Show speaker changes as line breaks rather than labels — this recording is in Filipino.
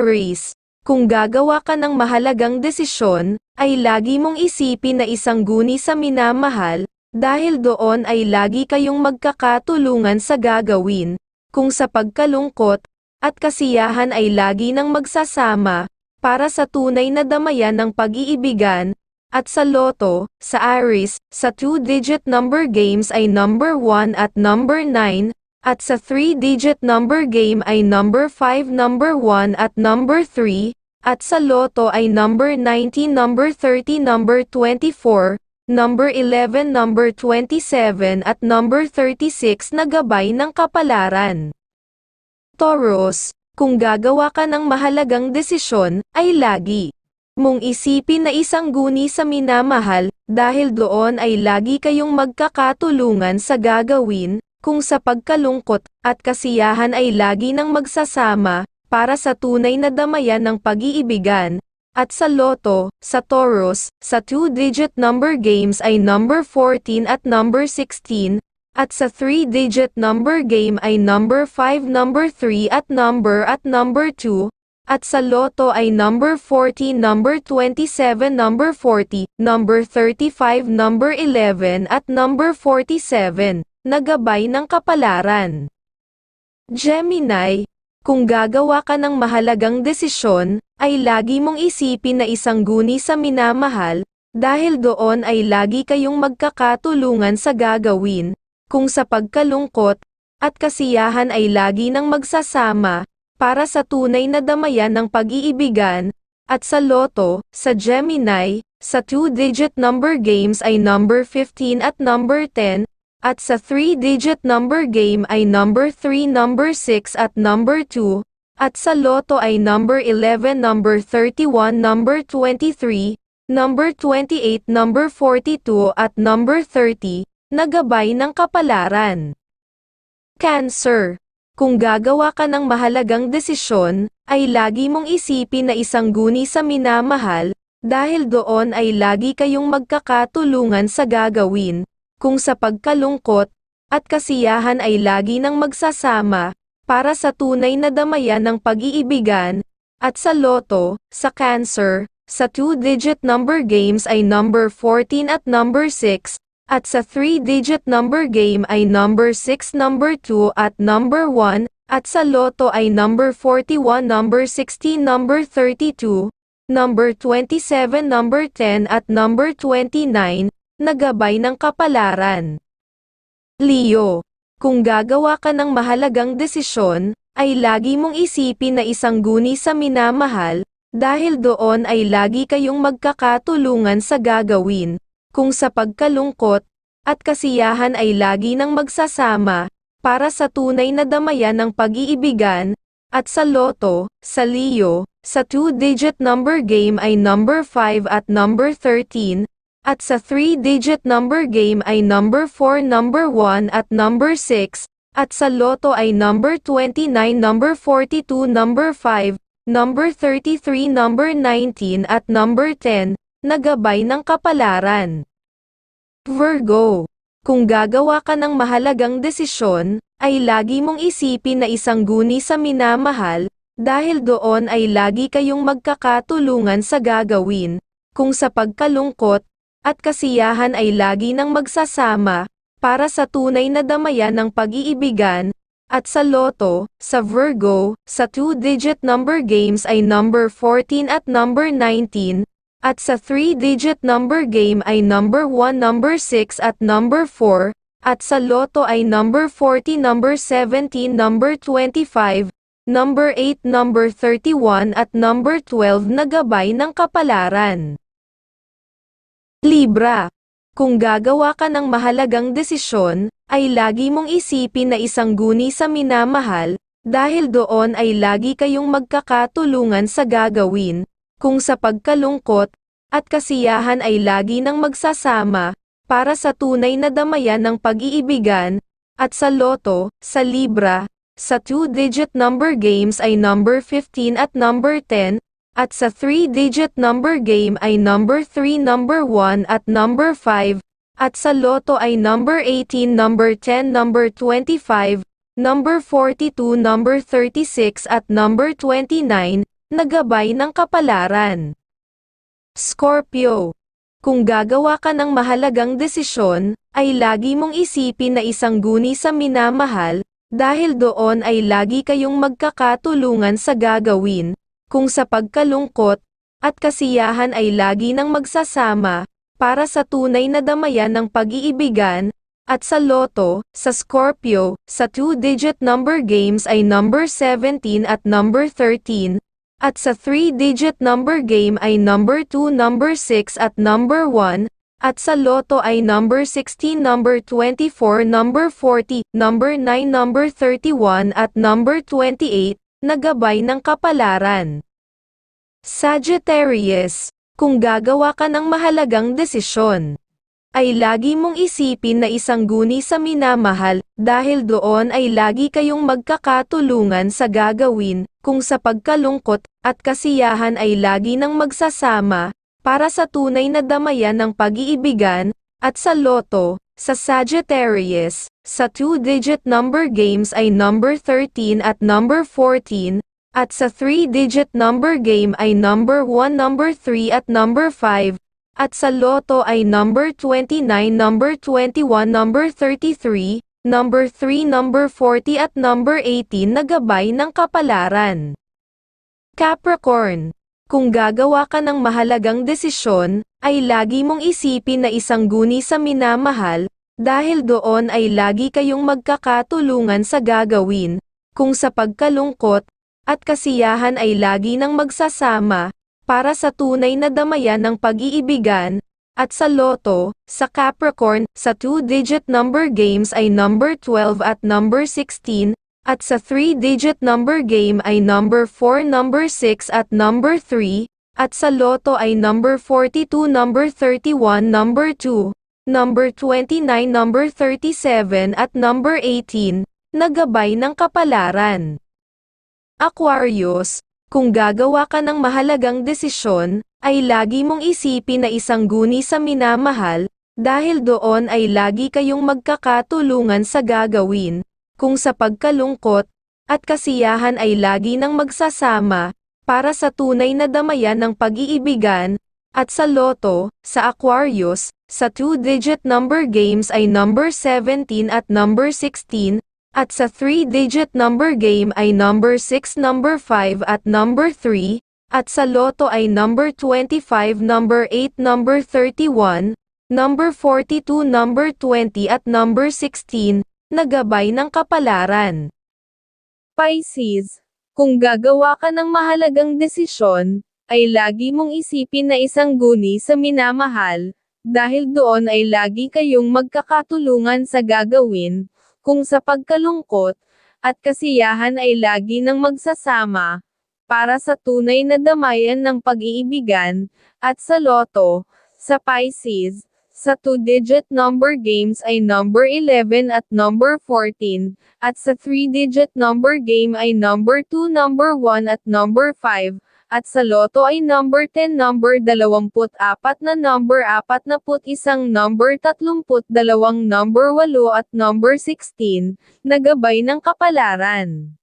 Aries, kung gagawa ka ng mahalagang desisyon, ay lagi mong isipin na isang guni sa minamahal, dahil doon ay lagi kayong magkakatulungan sa gagawin, kung sa pagkalungkot, at kasiyahan ay lagi nang magsasama, para sa tunay na damayan ng pag-iibigan, at sa loto, sa Aries, sa two-digit number games ay number 1 at number 9, at sa three-digit number game ay number 5 number 1 at number 3, at sa loto ay number 19 number 30 number 24, number 11 number 27 at number 36 na gabay ng kapalaran. Taurus, kung gagawa ka ng mahalagang desisyon, ay lagi mong isipin na isang guni sa minamahal, dahil doon ay lagi kayong magkakatulungan sa gagawin, kung sa pagkalungkot at kasiyahan ay lagi nang magsasama, para sa tunay na damayan ng pag-iibigan. At sa Lotto, sa Taurus, sa two-digit number games ay number 14 at number 16, at sa three-digit number game ay number 5 number 3 at number at number 2, at sa Lotto ay number 40 number 27 number 40, number 35 number 11 at number 47, nagabay ng kapalaran. Gemini, kung gagawa ka ng mahalagang desisyon, ay lagi mong isipin na isang guni sa minamahal, dahil doon ay lagi kayong magkakatulungan sa gagawin, kung sa pagkalungkot, at kasiyahan ay lagi nang magsasama, para sa tunay na damayan ng pag-iibigan, at sa loto, sa Gemini, sa two-digit number games ay number 15 at number 10, at sa 3-digit number game ay number 3 number 6 at number 2, at sa loto ay number 11 number 31 number 23, number 28 number 42 at number 30, nagabay ng kapalaran. Cancer. Kung gagawa ka ng mahalagang desisyon, ay lagi mong isipin na isang guni sa minamahal, dahil doon ay lagi kayong magkakatulungan sa gagawin, kung sa pagkalungkot, at kasiyahan ay lagi nang magsasama, para sa tunay na damayan ng pag-iibigan, at sa loto, sa cancer, sa two-digit number games ay number 14 at number 6, at sa three-digit number game ay number 6 number 2 at number 1, at sa loto ay number 41 number 16 number 32, number 27 number 10 at number 29, nagabay ng kapalaran. Leo, kung gagawa ka ng mahalagang desisyon, ay lagi mong isipin na isang guni sa minamahal, dahil doon ay lagi kayong magkakatulungan sa gagawin, kung sa pagkalungkot, at kasiyahan ay lagi nang magsasama, para sa tunay na damayan ng pag-iibigan, at sa loto, sa Leo, sa two-digit number game ay number 5 at number 13, at sa 3-digit number game ay number 4 number 1 at number 6, at sa loto ay number 29 number 42 number 5, number 33 number 19 at number 10, nagabay ng kapalaran. Virgo, kung gagawa ka ng mahalagang desisyon, ay lagi mong isipin na isang guni sa minamahal, dahil doon ay lagi kayong magkakatulungan sa gagawin, kung sa pagkalungkot, at kasiyahan ay lagi nang magsasama, para sa tunay na damayan ng pag-iibigan, at sa Lotto, sa Virgo, sa two-digit number games ay number 14 at number 19, at sa three-digit number game ay number 1 number 6 at number 4, at sa Lotto ay number 40 number 17 number 25, number 8 number 31 at number 12 na gabay ng kapalaran. Libra. Kung gagawa ka ng mahalagang desisyon, ay lagi mong isipin na isang guni sa minamahal, dahil doon ay lagi kayong magkakatulungan sa gagawin, kung sa pagkalungkot, at kasiyahan ay lagi nang magsasama, para sa tunay na damayan ng pag-iibigan, at sa loto, sa libra, sa two-digit number games ay number 15 at number 10, at sa 3-digit number game ay number 3 number 1 at number 5, at sa loto ay number 18 number 10 number 25, number 42 number 36 at number 29, na gabay ng kapalaran. Scorpio. Kung gagawa ka ng mahalagang desisyon, ay lagi mong isipin na isang guni sa minamahal, dahil doon ay lagi kayong magkakatulungan sa gagawin, kung sa pagkalungkot, at kasiyahan ay lagi nang magsasama, para sa tunay na damayan ng pag-iibigan, at sa loto, sa Scorpio, sa two-digit number games ay number 17 at number 13, at sa three-digit number game ay number 2, number 6 at number 1, at sa loto ay number 16, number 24, number 40, number 9, number 31 at number 28, na gabay ng kapalaran. Sagittarius, kung gagawa ka ng mahalagang desisyon, ay lagi mong isipin na isang guni sa minamahal, dahil doon ay lagi kayong magkakatulungan sa gagawin, kung sa pagkalungkot, at kasiyahan ay lagi nang magsasama, para sa tunay na damayan ng pag-iibigan, at sa loto, sa Sagittarius, sa two-digit number games ay number 13 at number 14, at sa three-digit number game ay number 1, number 3 at number 5, at sa loto ay number 29, number 21, number 33, number 3, number 40 at number 18 na gabay ng kapalaran. Capricorn, kung gagawa ka ng mahalagang desisyon, ay lagi mong isipin na isang guni sa minamahal, dahil doon ay lagi kayong magkakatulungan sa gagawin, kung sa pagkalungkot, at kasiyahan ay lagi nang magsasama, para sa tunay na damayan ng pag-iibigan, at sa loto, sa Capricorn, sa two-digit number games ay number 12 at number 16, at sa three-digit number game ay number 4, number 6 at number 3, at sa loto ay number 42, number 31, number 2, number 29, number 37 at number 18, na gabay ng kapalaran. Aquarius, kung gagawa ka ng mahalagang desisyon, ay lagi mong isipin na isang guni sa minamahal, dahil doon ay lagi kayong magkakatulungan sa gagawin, kung sa pagkalungkot, at kasiyahan ay lagi nang magsasama, para sa tunay na damayan ng pag-iibigan, at sa loto, sa Aquarius, sa two-digit number games ay number 17 at number 16, at sa three-digit number game ay number 6, number 5 at number 3, at sa loto ay number 25, number 8, number 31, number 42, number 20 at number 16, na gabay ng kapalaran. Pisces, kung gagawa ka ng mahalagang desisyon, ay lagi mong isipin na isang guni sa minamahal, dahil doon ay lagi kayong magkakatulungan sa gagawin, kung sa pagkalungkot, at kasiyahan ay lagi nang magsasama, para sa tunay na damayan ng pag-iibigan, at sa loto, sa Pisces, sa two-digit number games ay number 11 at number 14, at sa three-digit number game ay number 2, number 1 at number 5, at sa loto ay number 10, number 24 na number 41, number 32, number 8 at number 16, na gabay ng kapalaran.